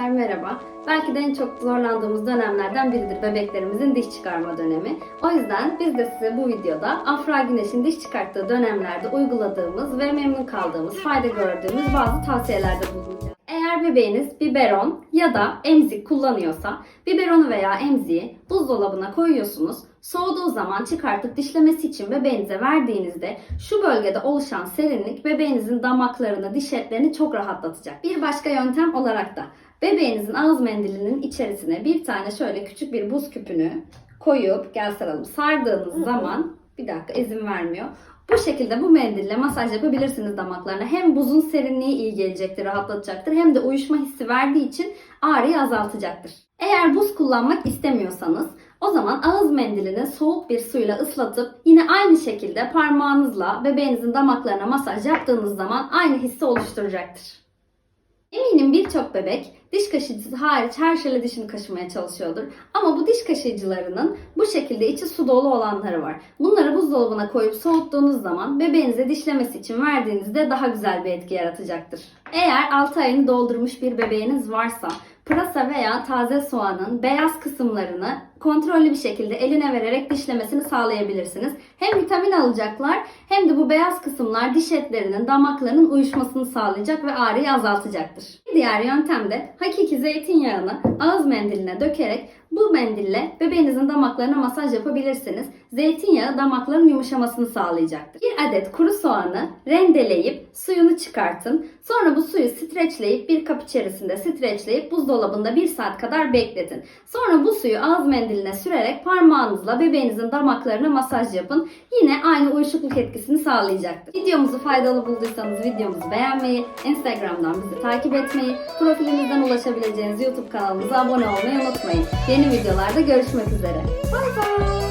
Arkadaşlar merhaba. Belki de en çok zorlandığımız dönemlerden biridir bebeklerimizin diş çıkarma dönemi. O yüzden biz de size bu videoda Afra Güneş'in diş çıkarttığı dönemlerde uyguladığımız ve memnun kaldığımız, fayda gördüğümüz bazı tavsiyelerde bulunacağız. Eğer bebeğiniz biberon ya da emzik kullanıyorsa biberonu veya emziği buzdolabına koyuyorsunuz. Soğuduğu zaman çıkartıp dişlemesi için bebeğinize verdiğinizde şu bölgede oluşan serinlik bebeğinizin damaklarını, diş etlerini çok rahatlatacak. Bir başka yöntem olarak da bebeğinizin ağız mendilinin içerisine bir tane şöyle küçük bir buz küpünü koyup gel saralım sardığınız zaman bir dakika izin vermiyor. Bu şekilde bu mendille masaj yapabilirsiniz damaklarına. Hem buzun serinliği iyi gelecektir, rahatlatacaktır hem de uyuşma hissi verdiği için ağrıyı azaltacaktır. Eğer buz kullanmak istemiyorsanız mendilini soğuk bir suyla ıslatıp yine aynı şekilde parmağınızla bebeğinizin damaklarına masaj yaptığınız zaman aynı hissi oluşturacaktır. Eminim birçok bebek diş kaşıyıcısı hariç her şeyle dişini kaşımaya çalışıyordur. Ama bu diş kaşıyıcılarının bu şekilde içi su dolu olanları var. Bunları buzdolabına koyup soğuttuğunuz zaman bebeğinize dişlemesi için verdiğinizde daha güzel bir etki yaratacaktır. Eğer 6 ayını doldurmuş bir bebeğiniz varsa pırasa veya taze soğanın beyaz kısımlarını kontrollü bir şekilde eline vererek dişlemesini sağlayabilirsiniz. Hem vitamin alacaklar hem de bu beyaz kısımlar diş etlerinin, damaklarının uyuşmasını sağlayacak ve ağrıyı azaltacaktır. Bir diğer yöntem de hakiki zeytinyağını ağız mendiline dökerek bu mendille bebeğinizin damaklarına masaj yapabilirsiniz. Zeytinyağı damakların yumuşamasını sağlayacaktır. Bir adet kuru soğanı rendeleyip suyunu çıkartın. Sonra bu suyu streçleyip bir kap içerisinde streçleyip buzdolabında 1 saat kadar bekletin. Sonra bu suyu ağız mendiline sürerek parmağınızla bebeğinizin damaklarına masaj yapın. Yine aynı uyuşukluk etkisini sağlayacaktır. Videomuzu faydalı bulduysanız videomuzu beğenmeyi, Instagram'dan bizi takip etmeyi, profilimizden ulaşabileceğiniz YouTube kanalımıza abone olmayı unutmayın. Yeni videolarda görüşmek üzere. Bye.